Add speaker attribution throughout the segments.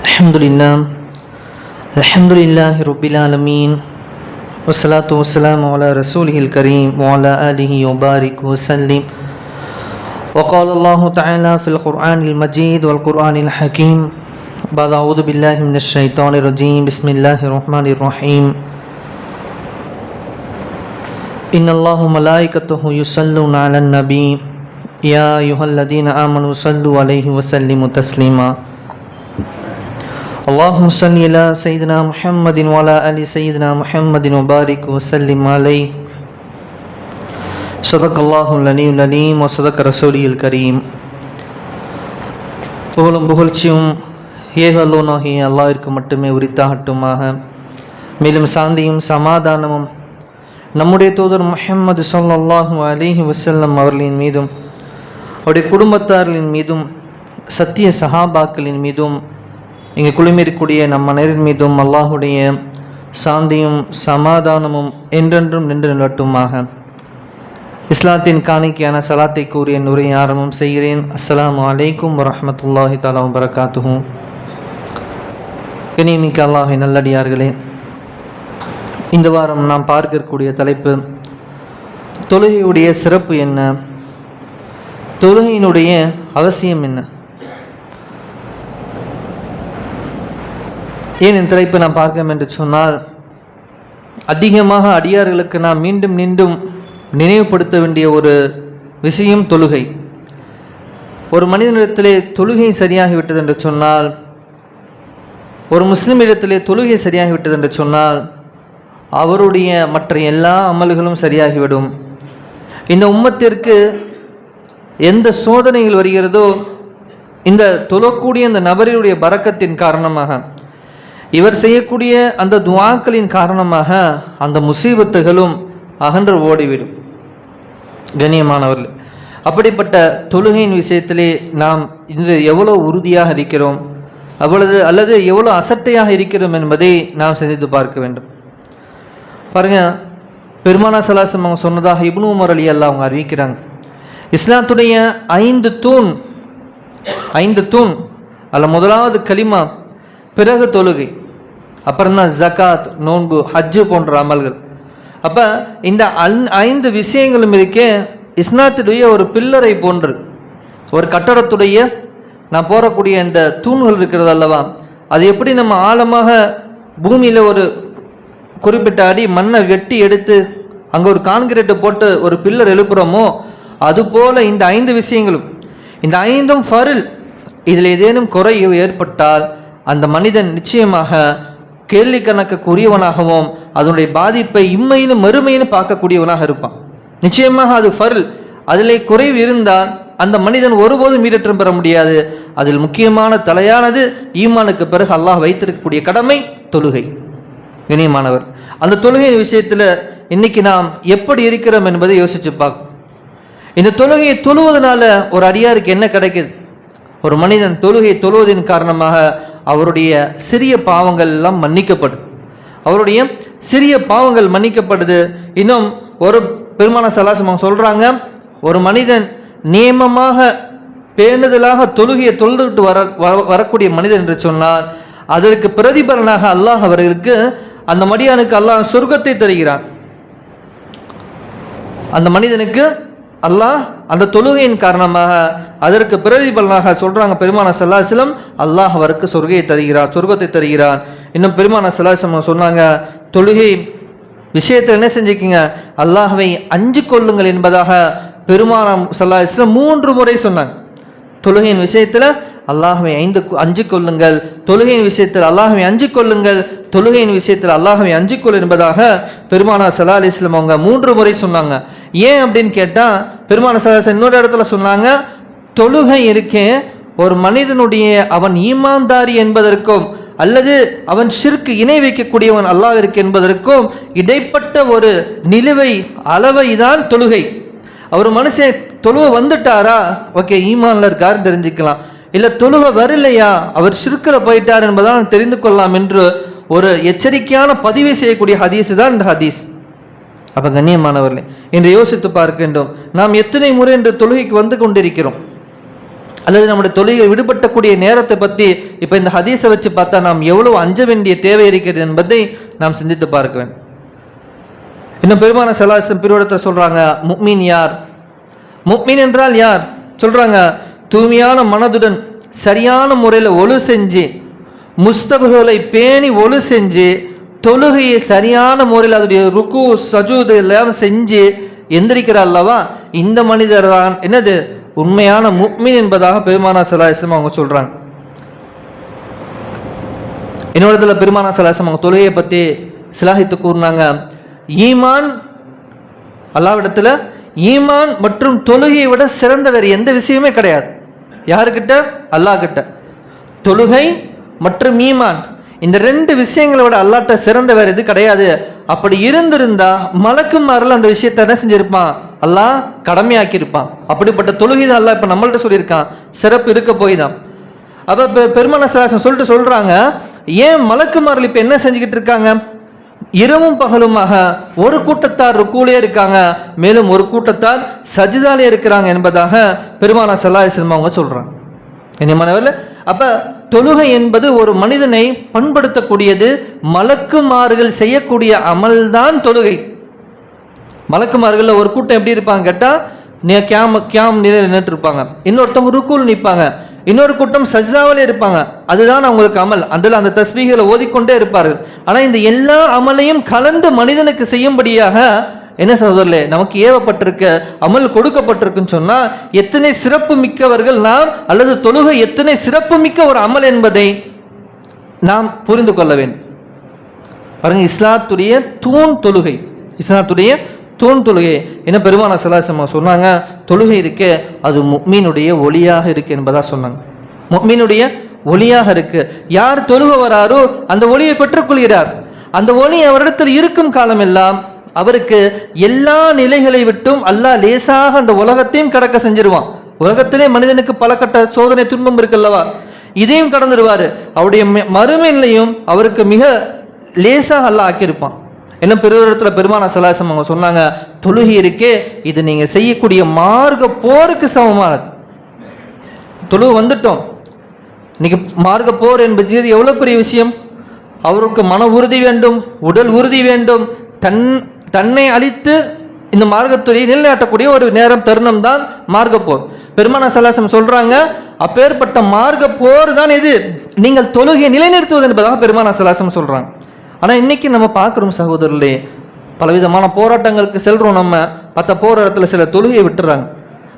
Speaker 1: الحمد لله الحمد لله رب العالمين والصلاة والسلام على رسوله الكريم وعلى آله وبارك وسلم. وقال الله تعالى في القرآن المجيد والقرآن الحكيم. بعد أعوذ بالله من الشيطان الرجيم. بسم الله الرحمن الرحيم. إن الله ملائكته يصلون على النبي. يا أيها الذين آمنوا صلوا عليه وسلموا تسليما. اللهم صل على سيدنا محمد وعلى آل سيدنا محمد وبارك وسلم عليه صدق الله العلي العليم وصدق رسوله الكريم புகழும் புகழ்ச்சியும் ஏகலோனாகிய அல்லாஹிற்கு மட்டுமே உரித்தாகட்டுமாக மேலும் சாந்தியும் சமாதானமும் நம்முடைய தூதர் முஹம்மது ஸல்லல்லாஹு அலைஹி வஸல்லம் அவர்களின் மீதும் அவருடைய குடும்பத்தார்களின் மீதும் சத்திய சஹாபாக்களின் மீதும் இங்கே குழுமிருக்கூடிய நம் அனைவரின் மீதும் அல்லாஹுடைய சாந்தியும் சமாதானமும் என்றென்றும் நின்று நிலட்டுமாக. இஸ்லாத்தின் காணிக்கையான சலாத்தை கூறிய நுரையை ஆரம்பம் செய்கிறேன். அஸ்ஸலாமு அலைக்கும் வரமத்துல்லாஹி தாலா வரகாத்துகும் கனிமிக்க அல்லாஹை நல்லடியார்களே இந்த வாரம் நாம் பார்க்கக்கூடிய தலைப்பு தொழுகையுடைய சிறப்பு என்ன? தொழுகையினுடைய அவசியம் என்ன? ஏன் இந்த தலைப்பை நாம் பார்க்கணும் என்று சொன்னால் அதிகமாக அடியார்களுக்கு நாம் மீண்டும் மீண்டும் நினைவுபடுத்த வேண்டிய ஒரு விஷயம் தொழுகை. ஒரு மனிதனிடத்திலே தொழுகை சரியாகிவிட்டது என்று சொன்னால் ஒரு முஸ்லிமிடத்திலே தொழுகை சரியாகிவிட்டது என்று சொன்னால் அவருடைய மற்ற எல்லா அமல்களும் சரியாகிவிடும். இந்த உம்மத்திற்கு எந்த சோதனைகள் வருகிறதோ இந்த தொழக்கூடிய அந்த நபரினுடைய பறக்கத்தின் காரணமாக இவர் செய்யக்கூடிய அந்த துவாக்களின் காரணமாக அந்த முசீபத்துகளும் அகன்று ஓடிவிடும். கண்ணியமானவர்கள் அப்படிப்பட்ட தொழுகையின் விஷயத்திலே நாம் இன்று எவ்வளோ உறுதியாக இருக்கிறோம் அவ்வளவு அல்லது எவ்வளோ அசட்டையாக இருக்கிறோம் என்பதை நாம் சிந்தித்து பார்க்க வேண்டும். பாருங்கள் பெருமானா சலாசம் அவங்க சொன்னதாக இப்னு உமர் அலி அல்லா அவங்க அறிவிக்கிறாங்க. இஸ்லாத்துடைய ஐந்து தூண் ஐந்து தூண் அல்ல முதலாவது கலிமா பிறகு தொழுகை. அப்புறம் தான் ஜக்காத் நோன்பு ஹஜ்ஜு போன்ற அமல்கள். அப்போ இந்த அன் ஐந்து விஷயங்களும் இருக்கே இஸ்லாத்துடைய ஒரு பில்லரை போன்று. ஒரு கட்டடத்துடைய நான் போடக்கூடிய இந்த தூண்கள் இருக்கிறது அல்லவா? அது எப்படி நம்ம ஆழமாக பூமியில் ஒரு குறிப்பிட்ட அடி மண்ணை வெட்டி எடுத்து அங்கே ஒரு கான்கிரீட்டை போட்டு ஒரு பில்லர் எழுப்புகிறோமோ அதுபோல் இந்த ஐந்து விஷயங்களும். இந்த ஐந்தும் ஃபரில். இதில் ஏதேனும் குறை ஏற்பட்டால் அந்த மனிதன் நிச்சயமாக கேள்வி கணக்குக்குரியவனாகவும் அதனுடைய பாதிப்பை இம்மைன்னு மறுமைன்னு பார்க்கக்கூடியவனாக இருப்பான். நிச்சயமாக அது ஃபருள் அதிலே குறைவு இருந்தால் அந்த மனிதன் ஒருபோதும் மீறற்றம் பெற முடியாது. அதில் முக்கியமான தலையானது ஈமானுக்கு பிறகு அல்லாஹ் வைத்திருக்கக்கூடிய கடமை தொழுகை. இனியமானவர் அந்த தொழுகை விஷயத்தில் இன்னைக்கு நாம் எப்படி இருக்கிறோம் என்பதை யோசிச்சு பார்க்கும் இந்த தொழுகையை தொழுவதனால ஒரு அடியாருக்கு என்ன கிடைக்குது? ஒரு மனிதன் தொழுகை தொழுவதன் காரணமாக அவருடைய சிறிய பாவங்கள் எல்லாம் மன்னிக்கப்படும் அவருடைய சிறிய பாவங்கள் மன்னிக்கப்படுது. இன்னும் ஒரு பெருமான சலாசமாக சொல்கிறாங்க ஒரு மனிதன் நியமமாக பேணுதலாக தொழுகையை தொழுதுட்டு வர வர- வரக்கூடிய மனிதன் என்று சொன்னால் அதற்கு பிரதிபலனாக அல்லாஹ் அவர்களுக்கு அந்த மடியானுக்கு அல்லாஹ் சொர்க்கத்தை தருகிறான். அந்த மனிதனுக்கு அல்லாஹ் அந்த தொழுகையின் காரணமாக அதற்கு பிரதிபலனாக சொல்றாங்க பெருமான சல்லாசிலம் அல்லாஹ் அவருக்கு சொர்க்கையை தருகிறார் சொர்க்கத்தை தருகிறார். இன்னும் பெருமான சல்லாசிலம் சொன்னாங்க தொழுகை விஷயத்தை என்ன செஞ்சுக்கிங்க? அல்லாஹவை அஞ்சு கொள்ளுங்கள் என்பதாக பெருமானம் சல்லா இஸ்லாம் மூன்று முறை சொன்னாங்க. தொழுகையின் விஷயத்தில் அல்லாஹ்வை ஐந்து அஞ்சு கொள்ளுங்கள் தொழுகையின் விஷயத்தில் அல்லாஹ்வை அஞ்சு கொள்ளுங்கள் தொழுகையின் விஷயத்தில் அல்லாஹ்வை அஞ்சு கொள் என்பதாக பெருமானா சலா அலி இஸ்லாம் அவங்க மூன்று முறை சொன்னாங்க. ஏன் அப்படின்னு கேட்டால் பெருமானா சல்லா இன்னொரு இடத்துல சொன்னாங்க தொழுகை இருக்கே ஒரு மனிதனுடைய அவன் ஈமான்தாரி என்பதற்கும் அல்லது அவன் சிற்கு இணை வைக்கக்கூடியவன் அல்லாவிற்கு என்பதற்கும் இடைப்பட்ட ஒரு நிலுவை அளவை தான் தொழுகை. அவர் மனுஷன் தொழுவ வந்துட்டாரா? ஓகே ஈமான்ல இருக்காருன்னு தெரிஞ்சுக்கலாம். இல்லை தொழுவ வரலையா? அவர் சிறுக்கில் போயிட்டார் என்பதால் தெரிந்து கொள்ளலாம் என்று ஒரு எச்சரிக்கையான பதிவை செய்யக்கூடிய ஹதீஸ் தான் இந்த ஹதீஸ். அப்போ கண்ணியமானவர்களே என்று யோசித்து பார்க்கின்றோம். நாம் எத்தனை முறை என்று தொழுகைக்கு வந்து கொண்டிருக்கிறோம்? அல்லது நம்முடைய தொழுகை விடுபட்டக்கூடிய நேரத்தை பற்றி இப்போ இந்த ஹதீஸை வச்சு பார்த்தா நாம் எவ்வளவு அஞ்ச வேண்டிய தேவை இருக்கிறது என்பதை நாம் சிந்தித்து பார்க்க வேண்டும். இன்னும் பெருமான சலாசம் பிரிவிடத்தில் சொல்கிறாங்க முக்மீன் யார்? முக்மீன் என்றால் யார்? சொல்கிறாங்க தூய்மையான மனதுடன் சரியான முறையில் ஒழு செஞ்சு முஸ்தபுகளை பேணி ஒழு செஞ்சு தொழுகையை சரியான முறையில் அதனுடைய ருக்கு சஜூது எல்லாம் செஞ்சு எந்திரிக்கிறார் அல்லவா? இந்த மனிதர் தான் என்னது? உண்மையான முக்மின் என்பதாக பெருமானா சலாஹம் அவங்க சொல்கிறாங்க இன்னொருத்துல பெருமானா சலாஹம் அவங்க தொழுகையை பற்றி சிலாகித்து கூறினாங்க. ஈமான் அல்லாவிடத்தில் ஈமான் மற்றும் தொழுகையை விட சிறந்த வேறு எந்த விஷயமே கிடையாது. யாருக்கிட்ட? அல்லாஹ் கிட்ட தொழுகை மற்றும் ஈமான். இந்த ரெண்டு விஷயங்களை விட அல்லாட்ட சிறந்த வேறு எது கிடையாது. அப்படி இருந்திருந்தா மலக்குமாரில் அந்த விஷயத்த என்ன செஞ்சிருப்பான்? அல்லாஹ் கடமையாக்கியிருப்பான். அப்படிப்பட்ட தொழுகை தான் அல்லா இப்போ நம்மள்கிட்ட சொல்லியிருக்கான். சிறப்பு இருக்க போய் தான். அப்போ பெருமான சாசன் சொல்லிட்டு சொல்கிறாங்க ஏன் மலக்குமார்கள் இப்போ என்ன செஞ்சுக்கிட்டு இருக்காங்க? இரவும் பகலுமாக ஒரு கூட்டத்தார் ருக்கூலே இருக்காங்க. மேலும் ஒரு கூட்டத்தார் சஜிதாலே இருக்கிறாங்க என்பதாக பெருமானா சல்லாஹிஸ்லம் அவங்க சொல்கிறாங்க இனிமானவரில் அப்போ தொழுகை என்பது ஒரு மனிதனை பண்படுத்தக்கூடியது மலக்குமார்கள் செய்யக்கூடிய அமல்தான் தொழுகை. மலக்குமார்களில் ஒரு கூட்டம் எப்படி இருப்பாங்க கேட்டால் நே கேம் கேம் நிலையில் நின்றுட்டு இருப்பாங்க. இன்னொருத்தவங்க ருக்கூல் நிற்பாங்க இன்னொரு கூட்டம் சஜ்தாவில் இருப்பாங்க. அதுதான் அவங்களுக்கு அமல். அதில் அந்த தஸ்பீகளை ஓதிக்கொண்டே இருப்பார்கள். ஆனால் இந்த எல்லா அமலையும் கலந்து மனிதனுக்கு செய்யும்படியாக என்ன சகோதரர்களே நமக்கு ஏவப்பட்டிருக்க அமல் கொடுக்கப்பட்டிருக்குன்னு சொன்னால் எத்தனை சிறப்பு மிக்கவர்கள் நாம் அல்லது தொழுகை எத்தனை சிறப்பு மிக்க ஒரு அமல் என்பதை நாம் புரிந்து கொள்ள வேண்டும். பாருங்க இஸ்லாத்துடைய தூண் தொழுகை. இஸ்லாத்துடைய தூண் தொழுகை என்ன பெருமான சலாசமா சொன்னாங்க. தொழுகை இருக்கு அது முக்மீனுடைய ஒளியாக இருக்கு என்பதா சொன்னாங்க. முக்மீனுடைய ஒளியாக இருக்கு. யார் தொழுக வராரோ அந்த ஒளியை பெற்றுக்கொள்கிறார். அந்த ஒளி அவரிடத்தில் இருக்கும் காலமெல்லாம் அவருக்கு எல்லா நிலைகளை விட்டும் அல்லாஹ் லேசாக அந்த உலகத்தையும் கடக்க செஞ்சிருவான். உலகத்திலே மனிதனுக்கு பல கட்ட சோதனை துன்பம் இருக்குல்லவா இதையும் கடந்துருவாரு. அவருடைய மறுமையிலையும் அவருக்கு மிக லேசாக அல்லாஹ் ஆக்கியிருப்பான். என்ன இடத்துல பெருமான சலாசம் அவங்க சொன்னாங்க தொழுகை இருக்கே இது நீங்கள் செய்யக்கூடிய மார்க்க போருக்கு சமமானது. தொழுகு வந்துட்டோம். இன்னைக்கு மார்க்க போர் என்பது எவ்வளோ பெரிய விஷயம்? அவருக்கு மன உறுதி வேண்டும் உடல் உறுதி வேண்டும். தன் தன்னை அழித்து இந்த மார்க்கத்துறையை நிலைநாட்டக்கூடிய ஒரு நேரம் தருணம் தான் மார்க்க போர். பெருமான சலாசம் சொல்றாங்க அப்பேற்பட்ட மார்க்க போர் தான் இது. நீங்கள் தொழுகையை நிலைநிறுத்துவது என்பதாக பெருமான சலாசம் சொல்றாங்க. ஆனால் இன்றைக்கி நம்ம பார்க்குறோம் சகோதரர்களே பலவிதமான போராட்டங்களுக்கு செல்கிறோம் நம்ம. மற்ற போகிற இடத்துல சில தொழுகையை விட்டுறாங்க.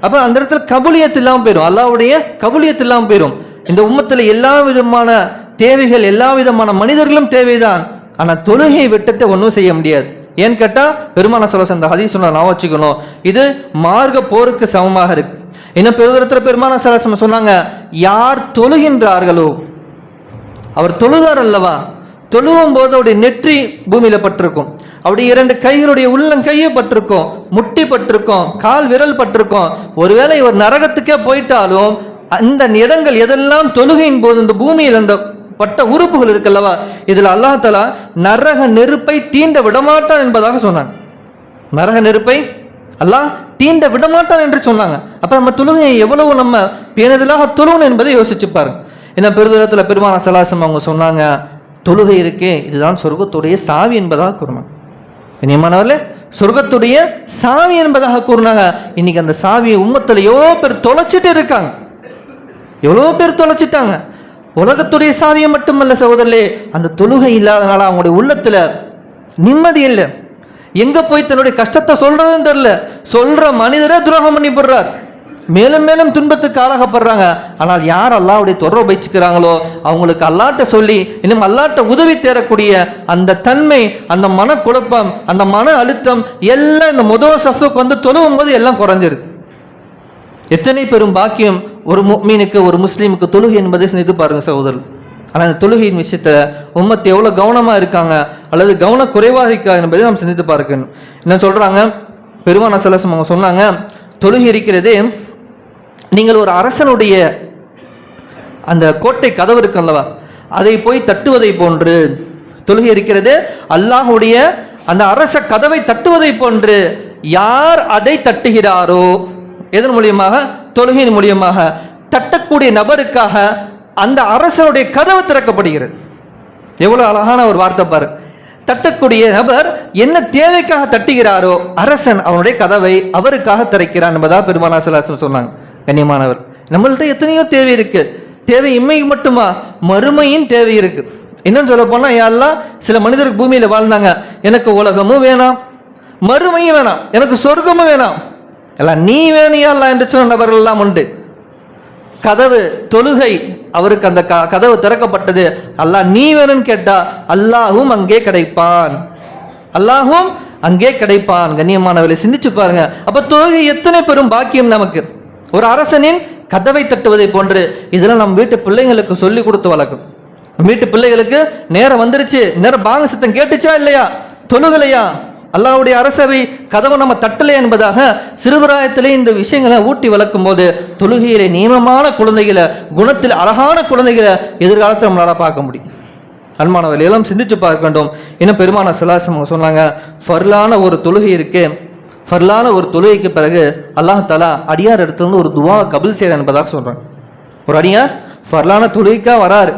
Speaker 1: அப்போ அந்த இடத்துல கபுலியத்து இல்லாமல் போயிடும் அல்லாவுடைய கபுலியத்து இல்லாமல் போயிடும் இந்த உம்மத்தில் எல்லா விதமான தேவைகள் எல்லா விதமான மனிதர்களும் தேவைதான். ஆனால் தொழுகையை விட்டுட்டு ஒன்றும் செய்ய முடியாது. ஏன்னு கேட்டால் பெருமான சொல்ல சந்த ஹதீஸ் சொன்ன நான் வச்சுக்கணும். இது மார்க்க போருக்கு சமமாக இருக்கு. இன்னும் பெருதரத்தில் பெருமான சலசம் சொன்னாங்க யார் தொழுகின்றார்களோ அவர் தொழுதார் அல்லவா? தொழுவும் போது அவருடைய நெற்றி பூமியில பட்டிருக்கும். அவருடைய இரண்டு கைகளுடைய உள்ளங்கையே பட்டிருக்கும். முட்டி பட்டிருக்கும். கால் விரல் பட்டிருக்கும். ஒருவேளை இவர் நரகத்துக்கே போயிட்டாலும் அந்த இடங்கள் எதெல்லாம் தொழுகையின் போது இந்த பூமியில் அந்த பட்ட உறுப்புகள் இருக்குல்லவா? இதில் அல்லாஹலா நரக நெருப்பை தீண்ட விடமாட்டான் என்பதாக சொன்னான். நரக நெருப்பை அல்லாஹ் தீண்ட விடமாட்டான் என்று சொன்னாங்க. அப்ப நம்ம தொழுகையை எவ்வளவு நம்ம பேனதிலாக தொழுகணும் என்பதை யோசிச்சு பாருங்க. இந்த பெருதூரத்தில் பெருமான சலாசம் அவங்க சொன்னாங்க தொழுகை இருக்கே இதுதான் சொர்க்கத்துடைய சாவி என்பதாக கூறினாங்க. இனியமானவர்களே சொர்க்கத்துடைய சாவி என்பதாக கூறினாங்க. இன்னைக்கு அந்த சாவியை உம்மத்தில் எவ்வளோ பேர் தொலைச்சிட்டு இருக்காங்க. எவ்வளோ பேர் தொலைச்சிட்டாங்க. உலகத்துடைய சாவியை மட்டுமல்ல சகோதரர்களே அந்த தொழுகை இல்லாதனால அவங்களுடைய உள்ளத்தில் நிம்மதி இல்லை. எங்கே போய் தன்னுடைய கஷ்டத்தை சொல்கிறதுன்னு தெரில சொல்கிற மனிதரை துரோகம் பண்ணி போடுறார். மேலும் மேலும் துன்பத்துக்கு ஆளாகப்படுறாங்க. ஆனால் யார் அல்லாவுடைய தொடர்பு வச்சுக்கிறாங்களோ அவங்களுக்கு அல்லாட்ட சொல்லி இன்னும் அல்லாட்ட உதவி தேரக்கூடிய அந்த தன்மை அந்த மனக்குழப்பம் அந்த மன அழுத்தம் எல்லாம் இந்த முதல் சஃபுக்கு வந்து தொழுவும் போது எல்லாம் குறைஞ்சிருக்கு. எத்தனை பெரும் பாக்கியம் ஒரு மீனுக்கு ஒரு முஸ்லீமுக்கு தொழுகை என்பதை சிந்தித்து பாருங்க சகோதரர். ஆனால் அந்த தொழுகையின் விஷயத்தை உம்மத்து எவ்வளோ கவனமாக இருக்காங்க அல்லது கவனம் குறைவாக இருக்கா என்பதை நாம் சிந்தித்து பார்க்கணும். என்ன சொல்கிறாங்க பெருமான சலசம் அவங்க சொன்னாங்க தொழுகை இருக்கிறதே நீங்கள் ஒரு அரசனுடைய அந்த கோட்டை கதவு இருக்கு அல்லவா? அதை போய் தட்டுவதை போன்று தொழுகை இருக்கிறது. அல்லாஹுடைய அந்த அரச கதவை தட்டுவதை போன்று யார் அதை தட்டுகிறாரோ? எதன் மூலியமாக? தொழுகையின் மூலியமாக. தட்டக்கூடிய நபருக்காக அந்த அரசனுடைய கதவு திறக்கப்படுகிறது. எவ்வளவு அழகான ஒரு வார்த்தை பாரு. தட்டக்கூடிய நபர் என்ன தேவைக்காக தட்டுகிறாரோ அரசன் அவனுடைய கதவை அவருக்காக திறக்கிறான் என்பதா பெருமானா சலாசம் சொன்னாங்க. கண்ணியமானவர். நம்மள்ட்ட எத்தனையோ தேவை இருக்கு. தேவை இம்மைக்கு மட்டுமா? மறுமையின் தேவை இருக்கு. என்னன்னு சொல்ல போனா யாரெல்லாம் சில மனிதருக்கு பூமியில வாழ்ந்தாங்க. எனக்கு உலகமும் வேணாம். மறுமையும் வேணாம். எனக்கு சொர்க்கமும் வேணாம். எல்லாம் நீ வேணியா என்று சொன்ன நபர்கள் எல்லாம் உண்டு. கதவு தொழுகை அவருக்கு அந்த க கதவு திறக்கப்பட்டது. அல்லாஹ் நீ வேணும்னு கேட்டா அல்லாஹும் அங்கே கிடைப்பான். அல்லாஹும் அங்கே கிடைப்பான். கண்ணியமானவர்களை சிந்திச்சு பாருங்க. அப்ப தொழுகை எத்தனை பெரும் பாக்கியம் நமக்கு. ஒரு அரசனின் கதவை தட்டுவதை போன்று இதெல்லாம் நம்ம வீட்டு பிள்ளைங்களுக்கு சொல்லி கொடுத்து வளர்க்கும். நம்ம வீட்டு பிள்ளைகளுக்கு நேரம் வந்துருச்சு. நேரம் பாங்க சத்தம் கேட்டுச்சா இல்லையா? தொழுகலையா? அல்லாவுடைய அரசவை கதவை நம்ம தட்டலை என்பதாக சிறுபிராயத்திலே இந்த விஷயங்களை ஊட்டி வளர்க்கும் போது தொழுகையிலே நியமமான குழந்தைகளை குணத்தில் அழகான குழந்தைகளை எதிர்காலத்தில் நம்மளால பார்க்க முடியும். அன்மானவர்கள் எல்லாம் சிந்திச்சு பார்க்க வேண்டும். இன்னும் பெருமான சிலாசம் சொன்னாங்க ஃபர்லான ஒரு தொழுகை இருக்குது ஃபர்லான ஒரு தொழுகைக்கு பிறகு அல்லாஹ் தலா அடியார் இடத்துல இருந்து ஒரு துவாவை கபில் செய்த என்பதாக சொல்கிறேன் ஒரு அடியார் ஃபர்லான தொழுகைக்கா வராரு.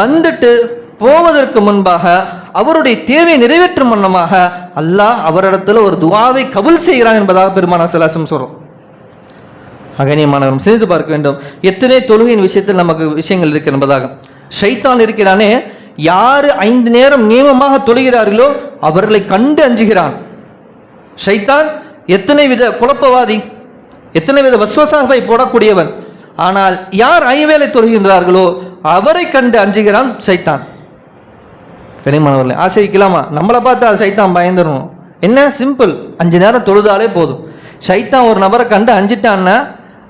Speaker 1: வந்துட்டு போவதற்கு முன்பாக அவருடைய தேவையை நிறைவேற்றும் வண்ணமாக அல்லாஹ் அவரிடத்துல ஒரு துவாவை கபுல் செய்கிறான் என்பதாக பெருமான சிலாசம் சொல்கிறோம் அகனியமானவரும் சிந்தித்து பார்க்க வேண்டும். எத்தனை தொழுகையின் விஷயத்தில் நமக்கு விஷயங்கள் இருக்கு என்பதாக. ஷைத்தான் இருக்கிறானே யாரு ஐந்து நேரம் நியமமாக தொழுகிறார்களோ அவர்களை கண்டு அஞ்சுகிறான். ஷைத்தான் எத்தனை வித குழப்பவாதி எத்தனை வித வஸ்வசாகவை போடக்கூடியவன். ஆனால் யார் ஐவேளை தொழுகின்றார்களோ அவரை கண்டு அஞ்சுகிறான் சைத்தான் பெரியமானவர்களே ஆசைக்கலாமா நம்மளை பார்த்தா சைத்தான் பயந்துடும் என்ன? சிம்பிள். அஞ்சு நேரம் தொழுதாலே போதும். சைத்தான் ஒரு நபரை கண்டு அஞ்சிட்டான்னா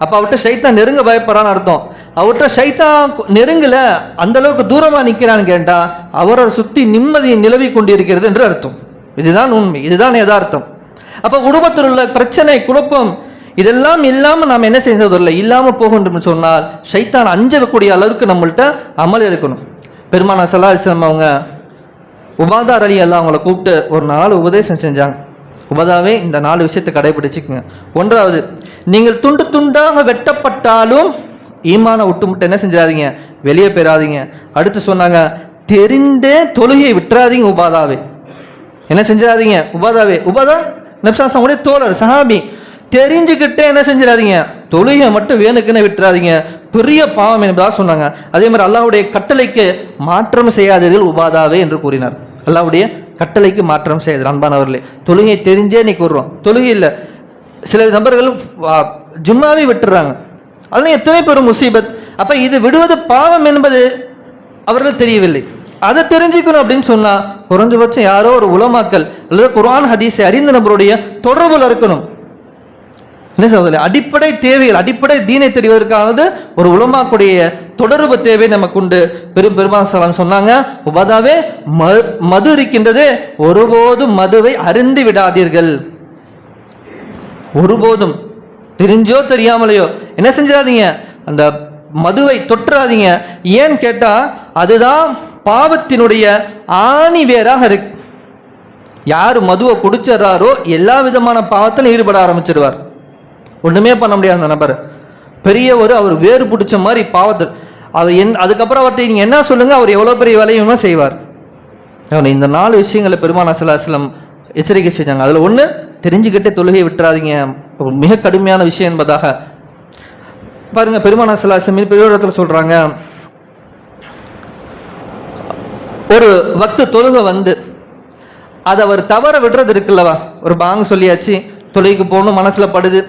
Speaker 1: அப்போ அவர்கிட்ட சைத்தான் நெருங்க பயப்படுறான்னு அர்த்தம். அவர்கிட்ட சைத்தான் நெருங்கல அந்த அளவுக்கு தூரமாக நிற்கிறான்னு கேட்டால் அவரை சுற்றி நிம்மதி நிலவி கொண்டிருக்கிறது என்று அர்த்தம். இதுதான் உண்மை. இதுதான் யதார்த்தம். அப்போ குடும்பத்தில் உள்ள பிரச்சனை குழப்பம் இதெல்லாம் இல்லாமல் நாம் என்ன செய்யறதில்லை? இல்லாமல் போகின்றோம்னு சொன்னால் சைத்தான் அஞ்சக்கூடிய அளவுக்கு நம்மள்கிட்ட அமல் இருக்கணும் பெருமானா சல்லா இஸ்லாம் அவங்க உபாதார் அலி எல்லாம் அவங்கள கூப்பிட்டு ஒரு நாலு உபதேசம் செஞ்சாங்க. உபதாவே இந்த நாலு விஷயத்தை கடைபிடிச்சுக்குங்க. ஒன்றாவது நீங்கள் துண்டு துண்டாக வெட்டப்பட்டாலும் ஈமான விட்டு என்ன செஞ்சாதீங்க? வெளியே பெறாதீங்க. அடுத்து சொன்னாங்க தெரிந்தே தொழுகையை விட்டுறாதீங்க உபாதாவே. என்ன செஞ்சிடாதீங்க உபாதாவே. உபாதா நப்சாசங்களுடைய தோழர் சஹாபி தெரிஞ்சுக்கிட்டே என்ன செஞ்சிடாதீங்க. தொழுகை மட்டும் வேணுக்குன்னு விட்டுறாதீங்க. பெரிய பாவம் என்பதாக சொன்னாங்க. அதே மாதிரி அல்லாவுடைய கட்டளைக்கு மாற்றம் செய்யாதீர்கள் உபாதாவே என்று கூறினார். அல்லாவுடைய கட்டளைக்கு மாற்றம் செய்யாது அன்பானவர்களே. தொழுகையை தெரிஞ்சே நீ கூறுறோம் தொழுகை இல்லை. சில நபர்கள் ஜும்மாவே விட்டுறாங்க. அதெல்லாம் எத்தனை பெரும் முசீபத்? அப்போ இது விடுவது பாவம் என்பது அவர்கள் தெரியவில்லை. அதை தெரிஞ்சுக்கணும் அப்படின்னு சொன்னால் குறைஞ்சபட்சம் யாரோ ஒரு உலமாக்கல் அல்லது குரான் ஹதீஸை அறிந்த நபருடைய தொடர்புல இருக்கணும். என்ன சொல்றது? அடிப்படை தேவைகள் அடிப்படை தீனை தெரிவதற்கானது ஒரு உலமாக்குடைய தொடர்பு தேவை நமக்கு உண்டு பெரும் பெருமாள் சலாம் சொன்னாங்க உபாதாவே மது இருக்கின்றது. ஒருபோதும் மதுவை அறிந்து விடாதீர்கள். ஒருபோதும். தெரிஞ்சோ தெரியாமலையோ என்ன செஞ்சிடாதீங்க? அந்த மதுவை தொற்றாதீங்க. ஏன்னு கேட்டால் அதுதான் பாவத்தினுடைய ஆணி வேராக இருக்கு. யார் மதுவை குடிச்சிடுறாரோ எல்லா விதமான பாவத்திலும் ஈடுபட ஆரம்பிச்சிருவார் ஒன்றுமே பண்ண முடியாது அந்த நபர். பெரியவர் அவர் வேறு பிடிச்ச மாதிரி பாவத்தில் அவர் என் அதுக்கப்புறம் அவர்கிட்ட நீங்கள் என்ன சொல்லுங்கள் அவர் எவ்வளோ பெரிய வேலையுமே செய்வார். அவனை இந்த நாலு விஷயங்களை பெருமான அசலாஸ்லம் எச்சரிக்கை செஞ்சாங்க. அதில் ஒன்று தெரிஞ்சுக்கிட்டே தொழுகையை விட்டுறாதீங்க. ஒரு மிக கடுமையான விஷயம் என்பதாக. பாருங்கள் பெருமான சிலாசம் பெரிய இடத்துல சொல்கிறாங்க ஒரு வக்து தொழுகை வந்து அதை அவர் தவற விடுறது இருக்குல்லவா? ஒரு பாங்க சொல்லியாச்சு தொழுகைக்கு போகணும் மனசில் படுது.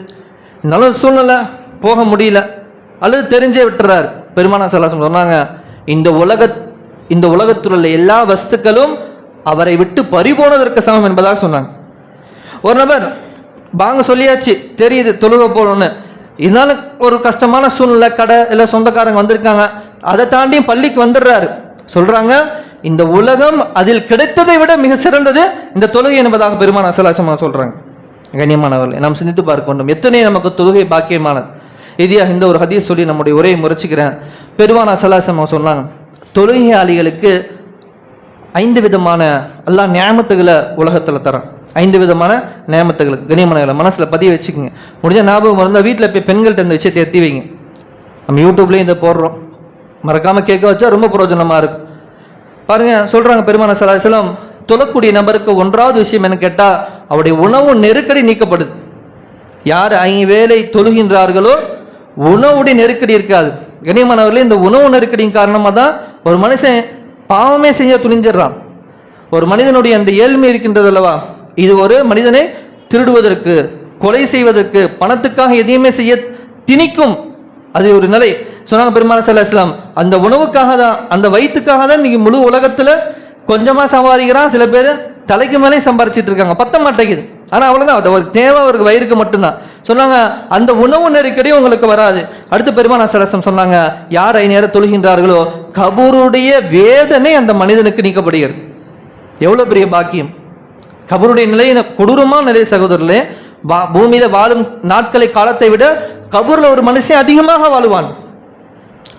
Speaker 1: இருந்தாலும் சூழ்நிலை போக முடியல. அல்லது தெரிஞ்சே விட்டுறாரு. பெருமானா சலாசம் சொன்னாங்க இந்த உலக இந்த உலகத்தில் உள்ள எல்லா வஸ்துக்களும் அவரை விட்டு பறிபோனதற்கு சமம் என்பதாக சொன்னாங்க. ஒரு நபர் பாங்க சொல்லியாச்சு தெரியுது தொழுக போகணும்னு. இருந்தாலும் ஒரு கஷ்டமான சூழ்நிலை கடை இல்லை சொந்தக்காரங்க வந்திருக்காங்க அதை தாண்டியும் பள்ளிக்கு வந்துடுறாரு. சொல்கிறாங்க இந்த உலகம் அதில் கிடைத்ததை விட மிக சிறந்தது இந்த தொழுகை என்பதாக பெருமான அசலாசமா சொல்கிறாங்க கண்ணியமானவர்களே நாம் சிந்தித்து பார்க்க வேண்டும். எத்தனை நமக்கு தொழுகை பாக்கியமானது? இதியாக இந்த ஒரு ஹதீஸ் சொல்லி நம்முடைய உரையை முறைச்சிக்கிறேன். பெருமான அசலாசமா சொன்னாங்க தொழுகையாளிகளுக்கு ஐந்து விதமான எல்லா நியமத்துகளை உலகத்தில் தரான். ஐந்து விதமான நியமத்துகளுக்கு. கனிமனங்களை மனசில் பதிய வச்சுக்கோங்க. முடிஞ்ச ஞாபகம் இருந்தால் வீட்டில் போய் பெண்கள்கிட்ட இந்த விஷயத்தை எத்தி வைங்க. நம்ம யூடியூப்லேயும் இதை போடுறோம். மறக்காமல் கேட்க வச்சா ரொம்ப பிரயோஜனமாக இருக்கும் பாருங்க சொல்கிறாங்க பெருமான சலாசலம் தொழக்கூடிய நபருக்கு ஒன்றாவது விஷயம் என்ன கேட்டால் அவருடைய உணவு நெருக்கடி நீக்கப்படுது. யார் ஐவேளை தொழுகின்றார்களோ உணவுடைய நெருக்கடி இருக்காது. கண்ணியமானவர்களே இந்த உணவு நெருக்கடியின் காரணமாக தான் ஒரு மனுஷன் பாவமே செய்ய துணிஞ்சிடுறான். ஒரு மனிதனுடைய அந்த ஏழ்மை இருக்கின்றது அல்லவா? இது ஒரு மனிதனை திருடுவதற்கு கொலை செய்வதற்கு பணத்துக்காக எதையுமே செய்ய திணிக்கும் அது ஒரு நிலை. சொன்னாங்க பெருமான சல்லா இஸ்லாம் அந்த உணவுக்காக தான் அந்த வயிற்றுக்காக தான் இன்னைக்கு முழு உலகத்தில் கொஞ்சமாக சம்பாதிக்கிறான் சில பேர் தலைக்கு மேலே சம்பாரிச்சிட்டு இருக்காங்க. பத்த மாட்டேங்குது. ஆனால் அவ்வளோதான் அது ஒரு தேவை அவருக்கு வயிறுக்கு மட்டும்தான். சொன்னாங்க அந்த உணவு நெருக்கடி உங்களுக்கு வராது. அடுத்து பெருமான சரசம் சொன்னாங்க யார் ஐநேரம் தொழுகின்றார்களோ கபூருடைய வேதனை அந்த மனிதனுக்கு நீக்கப்படுகிறது. எவ்வளோ பெரிய பாக்கியம். கபருடைய நிலை கொடூரமான நிலை சகோதரர்களே பூமியில் வாழும் நாட்களை காலத்தை விட கபூரில் ஒரு மனுஷன் அதிகமாக வாழுவான்.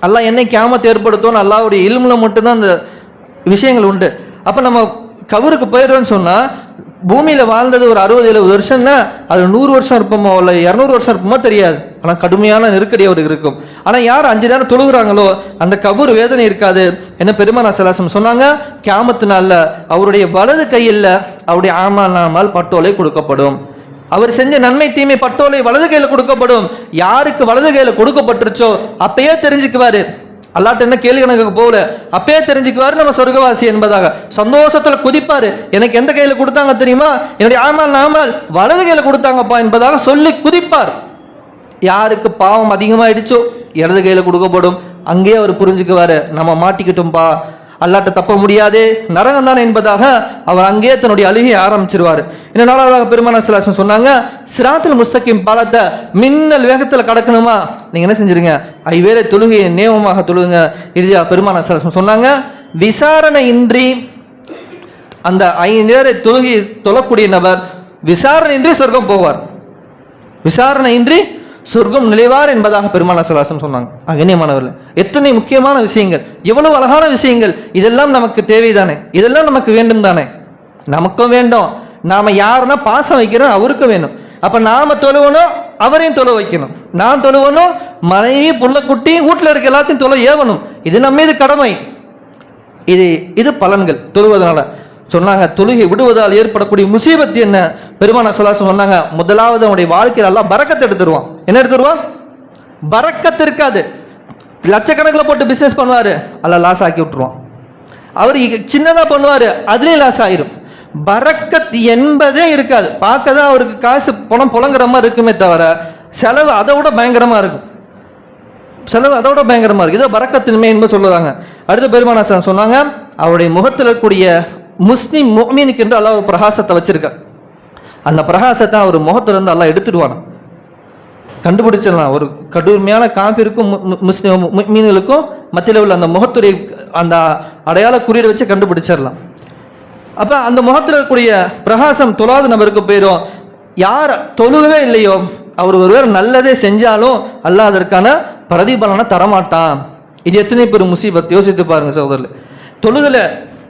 Speaker 1: அல்லாஹ் என்னை கேமத்தை ஏற்படுத்தும் அல்லாவுடைய இல்முல மட்டும்தான் அந்த விஷயங்கள் உண்டு. அப்போ நம்ம கபருக்கு போயிடுறோம்னு சொன்னால் பூமியில் வாழ்ந்தது ஒரு அறுபது எழுபது வருஷம்னா அது நூறு வருஷம் இருப்போமோ இல்லை இரநூறு வருஷம் இருப்போமோ தெரியாது. ஆனால் கடுமையான நெருக்கடி அவருக்கு இருக்கும். ஆனால் யார் அஞ்சு நேரம் தொழுகிறாங்களோ அந்த கபூர் வேதனை இருக்காது. என்ன பெருமானா சலாசம் சொன்னாங்க கேமத்து நாளில் அவருடைய வலது கையில் அவருடைய ஆமால் நாமால் பட்டோலை கொடுக்கப்படும். அவர் செஞ்ச நன்மை தீமை பட்டோலை வலது கையில் கொடுக்கப்படும். யாருக்கு வலது கையில் கொடுக்கப்பட்டுருச்சோ அப்பயே தெரிஞ்சுக்குவாரு. அல்லாட்ட என்ன கேள்வி கணக்கு போகல. அப்பயே தெரிஞ்சுக்குவாரு நம்ம சொர்க்கவாசி என்பதாக. சந்தோஷத்தில் குதிப்பார். எனக்கு எந்த கையில் கொடுத்தாங்க தெரியுமா? என்னுடைய ஆமால் நாமால் வலது கையில் கொடுத்தாங்கப்பா என்பதாக சொல்லி குதிப்பார். யாருக்கு பாவம் அதிகமாயிடுச்சோ இடது கையில் கொடுக்கப்படும். அங்கேயே அவர் புரிஞ்சுக்குவாரு. நம்ம மாட்டிக்கிட்டோம்ப்பா அல்லாட்ட தப்ப முடியாது நரகம் தான் என்பதாக அவர் அங்கேயே தன்னுடைய அழுகையை ஆரம்பிச்சிருவார். இன்னும் நாலாவதாக பெருமான சிலாசன் சொன்னாங்க சிராத்தில் முஸ்தகிம் பாலத்தை மின்னல் வேகத்தில் கடக்கணுமா? நீங்கள் என்ன செஞ்சிருங்க? ஐவேளை தொழுகையை நியமமாக தொழுகுங்க இறுதியாக பெருமான சிலாசன் சொன்னாங்க விசாரணை இன்றி அந்த ஐந்து நேர தொழுகையை தொழக்கூடிய நபர் விசாரணையின்றி சொர்க்கம் போவார். விசாரணையின்றி சொர்க்கம் நிலைவார் என்பதாக பெருமான சலாசம் சொன்னாங்க. அகண்ணியமானவர்கள் எத்தனை முக்கியமான விஷயங்கள் எவ்வளவு அழகான விஷயங்கள் இதெல்லாம் நமக்கு தேவைதானே? இதெல்லாம் நமக்கு வேண்டும் தானே நமக்கும் வேண்டும். நாம யாருன்னா பாசம் வைக்கிறோம் அவருக்கும் வேணும். அப்ப நாம தொழுவணும் அவரையும் தொலை வைக்கணும். நான் தொழுவணும் மனைவி புள்ளக்குட்டி வீட்டில் இருக்க எல்லாத்தையும் தொலை ஏவணும். இது நம்ம இது கடமை. இது இது பலன்கள் தொழுவதனால. சொன்னாங்க தொழுகை விடுவதால் ஏற்படக்கூடிய முசீபத்து என்ன? பெருமான சொல்லாசம் சொன்னாங்க முதலாவது அவனுடைய வாழ்க்கையில் எல்லாம் பறக்கத்தை எடுத்துருவான். என்ன எடுத்துருவோம் பறக்கத்து இருக்காது. லட்சக்கணக்கில் போட்டு பிஸ்னஸ் பண்ணுவார். அதில் லாஸ் ஆக்கி விட்டுருவான். அவர் சின்னதாக பண்ணுவார் அதுலேயும் லாஸ் ஆயிரும். பறக்கத் என்பதே இருக்காது. பார்க்க தான் அவருக்கு காசு பணம் புலங்குற மாதிரி இருக்குமே தவிர செலவு அதை விட பயங்கரமாக இருக்கும். செலவு அதை விட பயங்கரமாக இருக்குது இதோ பறக்கத்தின்மை என்பது சொல்லுறாங்க. அடுத்த பெருமானாசன் சொன்னாங்க அவருடைய முகத்தில் இருக்கக்கூடிய முஸ்லீம் மோமீனுக்கு என்று அல்லாஹ் ஒரு பிரகாசத்தை வச்சிருக்க அந்த பிரகாசத்தை அவர் முகத்திலிருந்து எல்லாம் எடுத்துடுவானா கண்டுபிடிச்சிடலாம். ஒரு கடுமையான காஃபிற்கும் மு- முஸ்லிம் மீன்களுக்கும் மத்தியில் உள்ள அந்த முகத்துறை அந்த அடையாள குறியீடு வச்சு கண்டுபிடிச்சிடலாம். அப்போ அந்த முகத்தில் இருக்கக்கூடிய பிரகாசம் தொழாத நபருக்கு போயிடும். யார் தொழுகவே இல்லையோ அவர் ஒருவர் நல்லதே செஞ்சாலும் அல்லாஹ் அதற்கான பிரதிபலனை தரமாட்டான். இது எத்தனை பேர் முசீபத் யோசித்து பாருங்க சகோதரர் தொழுகல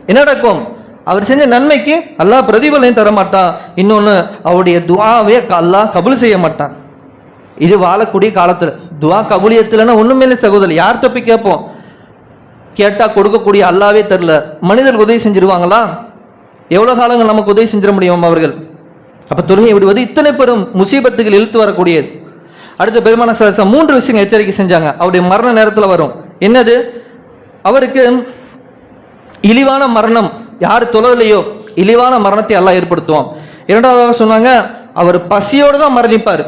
Speaker 1: என்ன நடக்கும்? அவர் செஞ்ச நன்மைக்கு அல்லாஹ் பிரதிபலனையும் தரமாட்டான். இன்னொன்று அவருடைய துவாவே அல்லாஹ் கபுல் செய்ய மாட்டான். இது வாழக்கூடிய காலத்தில் துவா கபூலியத்தில்னா ஒன்றுமே இல்லை சகோதரர் யார்கிட்ட போய் கேட்போம்? கேட்டால் கொடுக்கக்கூடிய அல்லாவே தெரில மனிதர்கள் உதவி செஞ்சிருவாங்களா? எவ்வளோ காலங்கள் நமக்கு உதவி செஞ்சிட முடியும் அவர்கள்? அப்போ தொழுகை விடுவது இத்தனை பெரும் முசீபத்துகள் இழுத்து வரக்கூடியது. அடுத்த பெருமான சரசம் மூன்று விஷயங்கள் எச்சரிக்கை செஞ்சாங்க. அவருடைய மரண நேரத்தில் வரும். என்னது? அவருக்கு இழிவான மரணம். யார் தொழவில்லையோ இழிவான மரணத்தை எல்லாம் ஏற்படுத்துவோம் இரண்டாவதாக சொன்னாங்க அவர் பசியோடு தான் மரணிப்பார்.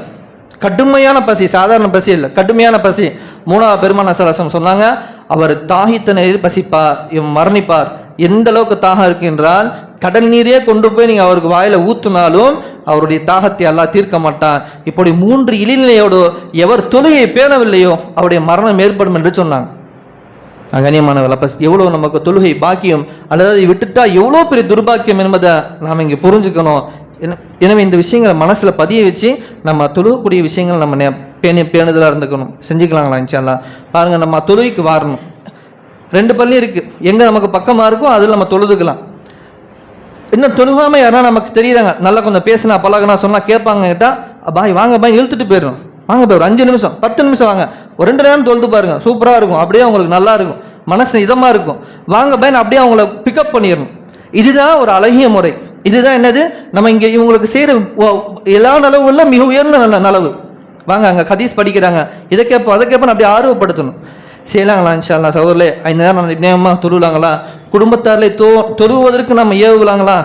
Speaker 1: கடுமையான பசி சாதாரண பசி இல்லை கடுமையான பசி. மூணாவது பெருமான சலாசம் சொன்னாங்க அவர் தாகித்த நீரில் பசிப்பார் இவன் மரணிப்பார். எந்த அளவுக்கு தாகம் இருக்கின்றால் கடல் நீரே கொண்டு போய் நீங்கள் அவருக்கு வாயில் ஊற்றுனாலும் அவருடைய தாகத்தை எல்லாம் தீர்க்க மாட்டான். இப்படி மூன்று இழிநிலையோடு எவர் தொழுகையை பேணவில்லையோ அவருடைய மரணம் ஏற்படும் என்று சொன்னாங்க. அகனியமான அப்போ எவ்வளோ நமக்கு தொழுகை பாக்கியம் அல்லது அதை விட்டுட்டா எவ்வளோ பெரிய துர்பாக்கியம் என்பதை நாம் இங்கே புரிஞ்சுக்கணும். எனவே இந்த விஷயங்களை மனசில் பதிய வச்சு நம்ம தொழுகக்கூடிய விஷயங்கள் நம்ம நே- பேணி பேணுதலாக இருந்துக்கணும். செஞ்சுக்கலாங்களா இன்ஷால்லா பாருங்கள் நம்ம தொழுகைக்கு வாரணும். ரெண்டு பள்ளி இருக்குது எங்கே நமக்கு பக்கமாக இருக்கோ அதில் நம்ம தொழுதுக்கலாம். இன்னும் தொழுகாமல் யாரா நமக்கு தெரியுறாங்க. நல்லா கொஞ்சம் பேசினா பழகுனா சொன்னால் கேட்பாங்க கேட்டால் பாய் வாங்க பாய் இழுத்துட்டு போயிடும் வாங்க போய் ஒரு அஞ்சு நிமிஷம் பத்து நிமிஷம் வாங்க. ஒரு ரெண்டு நேரம் தொழுது பாருங்கள் சூப்பராக இருக்கும். அப்படியே உங்களுக்கு நல்லா இருக்கும். மனசு இதமாக இருக்கும். வாங்க பாய் நான் அப்படியே அவங்கள பிக்கப் பண்ணிடணும். இதுதான் ஒரு அழகிய முறை. இதுதான் என்னது? நம்ம இங்கே இவங்களுக்கு செய்கிற எல்லா நலவுல மிக உயர்ந்த நல்ல நலவு. வாங்க அங்கே கதீஸ் படிக்கிறாங்க. இதை கேட்போம் அதை கேட்போம் அப்படியே ஆர்வப்படுத்தணும். செய்யலாங்களா இன்ஷால்லா சகோதரே ஐந்து நேரம் நம்ம நியமமாக தொழுலாங்களா குடும்பத்தாரிலே தொ தொழுவதற்கு நம்ம ஏவுலாங்களா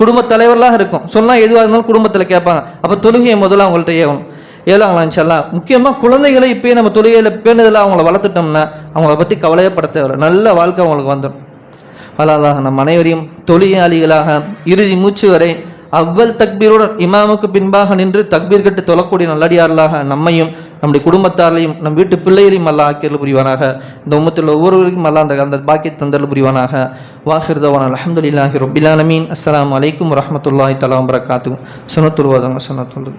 Speaker 1: குடும்ப தலைவர்களாக இருக்கும். சொன்னால் எதுவாக இருந்தாலும் குடும்பத்தில் கேட்பாங்க. அப்போ தொழுகையை முதல்ல அவங்கள்ட்ட ஏவணும். ஏலாங்களா இன்ஷால்லா முக்கியமாக குழந்தைகளை இப்போயே நம்ம தொழுகையில் பேணுதலாக அவங்கள வளர்த்துட்டோம்னா அவங்கள பற்றி கவலையப்பட தேவை நல்ல வாழ்க்கை அவங்களுக்கு வந்துடும். அல்லாஹ் நம் அனைவரையும் தொழிலாளிகளாக இறுதி மூச்சு வரை அவ்வல் தக்பீருடன் இமாமுக்கு பின்பாக நின்று தக்பீர் கட்டு தொழக்கூடிய நல்லடியார்களாக நம்மையும் நம்முடைய குடும்பத்தாரையும் நம் வீட்டு பிள்ளைகளையும் அல்லா ஆக்கியல் புரிவானாக. இந்த உமத்தில் ஒவ்வொருவருக்கும் அல்லா அந்த அந்த பாக்கிய தந்தல் புரிவானாக. வாஹிர்தவான் அலமதுல்லாஹி ரொபிலானமீன் அஸ்லாம் அலைக்கும் வரமத்துல்லாஹி தலா வரகாத்து சுனத்துல்வாதங்க சுனத்துள்ளது